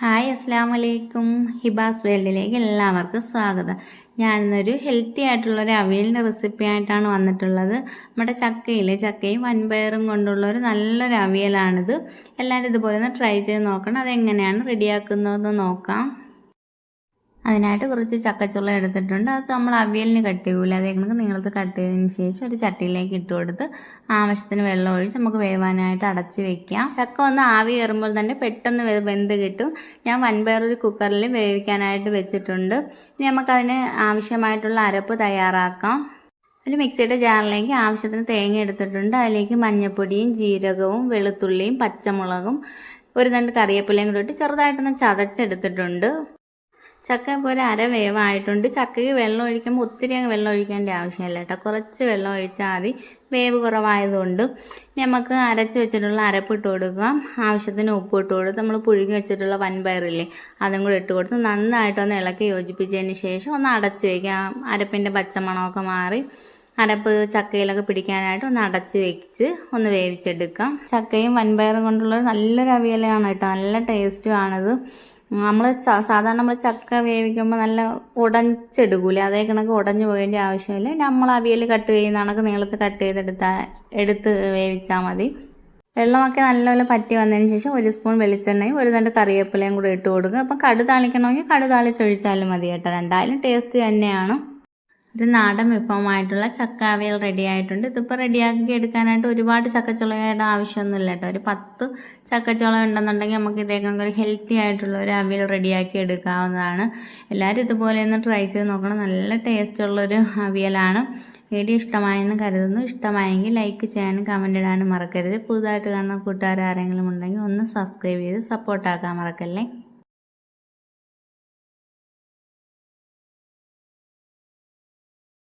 Hi അസ്സാം വലൈക്കും ഹിബാസ് വേൾഡിലേക്ക് എല്ലാവർക്കും സ്വാഗതം. ഞാനിന്നൊരു ഹെൽത്തി ആയിട്ടുള്ള ഒരു അവിയലിന്റെ റെസിപ്പി ആയിട്ടാണ് വന്നിട്ടുള്ളത്. നമ്മുടെ ചക്കയിലെ ചക്കയും വൻപയറും കൊണ്ടുള്ള ഒരു നല്ലൊരു അവിയലാണിത്. എല്ലാവരും ഇതുപോലെ ഒന്ന് ട്രൈ ചെയ്ത് നോക്കണം. അതെങ്ങനെയാണ് റെഡിയാക്കുന്നതെന്ന് നോക്കാം. അതിനായിട്ട് കുറച്ച് ചക്കച്ചുള്ള എടുത്തിട്ടുണ്ട്. അത് നമ്മൾ അവിയലിന് കട്ട് ചെയ്യൂല. അതേ കണക്ക് നീളത്തിൽ കട്ട് ചെയ്തതിന് ശേഷം ഒരു ചട്ടിയിലേക്ക് ഇട്ട് കൊടുത്ത് ആവശ്യത്തിന് വെള്ളം ഒഴിച്ച് നമുക്ക് വേവാനായിട്ട് അടച്ച് വെക്കാം. ചക്ക ഒന്ന് ആവി കയറുമ്പോൾ തന്നെ പെട്ടെന്ന് വെന്ത് കിട്ടും. ഞാൻ വൻപയറൊരു കുക്കറിൽ വേവിക്കാനായിട്ട് വെച്ചിട്ടുണ്ട്. ഇനി നമുക്കതിന് ആവശ്യമായിട്ടുള്ള അരപ്പ് തയ്യാറാക്കാം. ഒരു മിക്സിയുടെ ജാറിലേക്ക് ആവശ്യത്തിന് തേങ്ങ എടുത്തിട്ടുണ്ട്. അതിലേക്ക് മഞ്ഞൾപ്പൊടിയും ജീരകവും വെളുത്തുള്ളിയും പച്ചമുളകും ഒരു രണ്ട് കറിവേപ്പിലയും കൂടി ഇട്ട് ചെറുതായിട്ടൊന്ന് ചതച്ചെടുത്തിട്ടുണ്ട്. ചക്ക പോലെ അര വേവായിട്ടുണ്ട്. ചക്കയ്ക്ക് വെള്ളം ഒഴിക്കുമ്പോൾ ഒത്തിരി അങ്ങ് വെള്ളം ഒഴിക്കേണ്ട ആവശ്യമില്ല കേട്ടോ കുറച്ച് വെള്ളം ഒഴിച്ചാൽ മതി. വേവ് കുറവായതുകൊണ്ട് നമുക്ക് അരച്ച് വെച്ചിട്ടുള്ള അരപ്പ് ഇട്ട് കൊടുക്കുക. ആവശ്യത്തിന് ഉപ്പ് ഇട്ട് കൊടുത്ത് നമ്മൾ പുഴുങ്ങി വെച്ചിട്ടുള്ള വൻപയറില്ലേ അതും കൂടെ ഇട്ട് കൊടുത്ത് നന്നായിട്ടൊന്ന് ഇളക്കി യോജിപ്പിച്ചതിന് ശേഷം ഒന്ന് അടച്ച് വയ്ക്കാം അരപ്പിന്റെ പച്ചമണമൊക്കെ മാറി അരപ്പ് ചക്കയിലൊക്കെ പിടിക്കാനായിട്ട് ഒന്ന് അടച്ച് വെച്ച് ഒന്ന് വേവിച്ചെടുക്കാം. ചക്കയും വൻപയറും കൊണ്ടുള്ള നല്ലൊരു അവിയലയാണ് കേട്ടോ നല്ല ടേസ്റ്റുമാണത് നമ്മൾ സാധാരണ നമ്മൾ ചക്ക വേവിക്കുമ്പോൾ നല്ല ഉടഞ്ഞെടുക്കൂലേ? അതേ കണക്ക് ഉടഞ്ഞു പോയതിന്റെ ആവശ്യമില്ല. നമ്മൾ അവിയൽ കട്ട് ചെയ്യുന്ന കണക്ക് നീളത്തിൽ കട്ട് ചെയ്തെടുത്താൽ എടുത്ത് വേവിച്ചാൽ മതി. വെള്ളമൊക്കെ നല്ലപോലെ പറ്റി വന്നതിന് ശേഷം ഒരു സ്പൂൺ വെളിച്ചെണ്ണയും ഒരു രണ്ട് കറിവേപ്പിലയും കൂടി ഇട്ട് കൊടുക്കുക. അപ്പം കടു താളിക്കണമെങ്കിൽ കടു താളിച്ചൊഴിച്ചാലും മതി കേട്ടോ. രണ്ടായാലും ടേസ്റ്റ് തന്നെയാണ്. ഒരു നാടൻ വിഭവമായിട്ടുള്ള ചക്ക അവിയൽ റെഡി ആയിട്ടുണ്ട് ഇതിപ്പോൾ റെഡിയാക്കി എടുക്കാനായിട്ട് ഒരുപാട് ചക്കച്ചുളയുടെ ആവശ്യമൊന്നുമില്ല കേട്ടോ. ഒരു പത്ത് ചക്കച്ചുള ഉണ്ടെന്നുണ്ടെങ്കിൽ നമുക്ക് ഇതേക്കണക്ക് ഒരു ഹെൽത്തി ആയിട്ടുള്ള ഒരു അവിയൽ റെഡിയാക്കി എടുക്കാവുന്നതാണ്. എല്ലാവരും ഇതുപോലെ ഒന്ന് ട്രൈ ചെയ്ത് നോക്കണം. നല്ല ടേസ്റ്റ് ടേസ്റ്റുള്ളൊരു അവിയലാണ്. വീഡിയോ ഇഷ്ടമായെന്ന് കരുതുന്നു. ഇഷ്ടമായെങ്കിൽ ലൈക്ക് ചെയ്യാനും കമന്റ് ഇടാനും മറക്കരുത്. പുതുതായിട്ട് കാണുന്ന കൂട്ടുകാർ ആരെങ്കിലും ഉണ്ടെങ്കിൽ ഒന്ന് സബ്സ്ക്രൈബ് ചെയ്ത് സപ്പോർട്ടാക്കാൻ മറക്കല്ലേ?